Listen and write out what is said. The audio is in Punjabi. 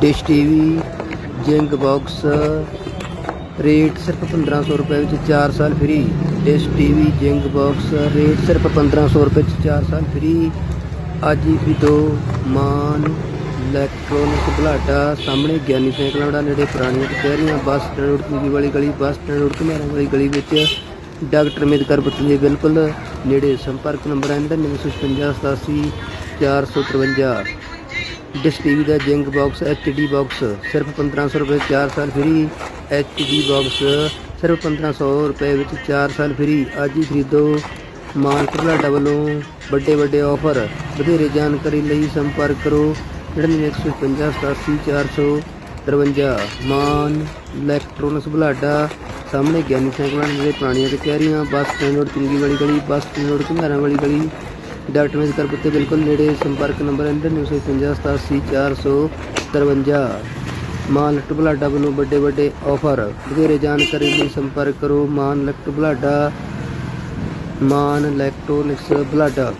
Dish TV, Zing box, rate ਸਿਰਫ 1500 ਰੁਪਏ ਵਿੱਚ 4 ਸਾਲ free. Dish TV, Zing box, rate ਸਿਰਫ 1500 ਰੁਪਏ ਵਿੱਚ 4 ਸਾਲ ਫ੍ਰੀ। ਅੱਜ ਹੀ ਦੋ ਮਾਨ ਇਲੈਕਟ੍ਰੋਨਿਕ ਬਲਾਡਾ ਸਾਹਮਣੇ ਗਿਆਨੀ ਸਾਈਕਲਾਂ ਦਾ ਨੇੜੇ ਪੁਰਾਣੀਆਂ ਕਚਹਿਰੀਆਂ, ਬੱਸ ਸਟੈਂਡ ਰੋਡ ਕੁੰਗੀ ਵਾਲੀ ਗਲੀ, ਬੱਸ ਸਟੈਂਡ ਰੋਡ ਘੁਮਿਆਰਾਂ ਵਾਲੀ ਗਲੀ ਵਿੱਚ ਡਾਕਟਰ ਅੰਬੇਦਕਰ ਬੁੱਤ ਦੇ ਬਿਲਕੁਲ ਨੇੜੇ ਸੰਪਰਕ ਨੰਬਰ ਹੈ 9956 453 ਡਿਸ਼ ਟੀਵੀ ਦਾ ਜਿੰਗ ਬਾਕਸ ਡੀ ਬਾਕਸ ਸਿਰਫ 1500 ਰੁਪਏ 4 ਸਾਲ ਫ੍ਰੀ ਡੀ ਬਾਕਸ ਸਿਰਫ 1500 ਰੁਪਏ ਵਿੱਚ 4 ਸਾਲ ਫ੍ਰੀ ਅੱਜ ਹੀ ਖਰੀਦੋ ਮਾਨਕ ਬਲਾਡਾ ਵੱਲੋਂ ਵੱਡੇ ਵੱਡੇ ਆਫਰ ਵਧੇਰੇ ਜਾਣਕਾਰੀ ਲਈ ਸੰਪਰਕ ਕਰੋ 9915878453 ਮਾਨ ਇਲੈਕਟ੍ਰੋਨਿਕਸ ਬੁਲਾਡਾ। ਸਾਹਮਣੇ ਗਿਆਨੀ ਸਾਈਕਲਾਂ ਦੇ ਪੁਰਾਣੀਆਂ ਕਚਹਿਰੀਆਂ ਬੱਸ ਸਟੈਂਡ ਰੋਡ ਚੰਗੀ ਵਾਲੀ ਗਲੀ, ਬੱਸ ਸਟੈਂਡ ਰੋਡ ਘੁੰਗਾਰਾਂ ਵਾਲੀ ਗਲੀ। ਡਾਕਟਰ ਮੇਜਕਰ ਪੁੱਤੇ ਬਿਲਕੁਲ ਨੇੜੇ ਸੰਪਰਕ ਨੰਬਰ ਹੈ 9958878453 ਮਾਨ ਲੱਟੂ ਬਲਾਡਾ ਵੱਲੋਂ ਵੱਡੇ ਵੱਡੇ ਆਫਰ। ਵਧੇਰੇ ਜਾਣਕਾਰੀ ਲਈ ਸੰਪਰਕ ਕਰੋ। ਮਾਨ ਲੱਟ ਬਲਾਡਾ, ਮਾਨ ਇਲੈਕਟ੍ਰੋਨਿਕਸ ਬਲਾਡਾ।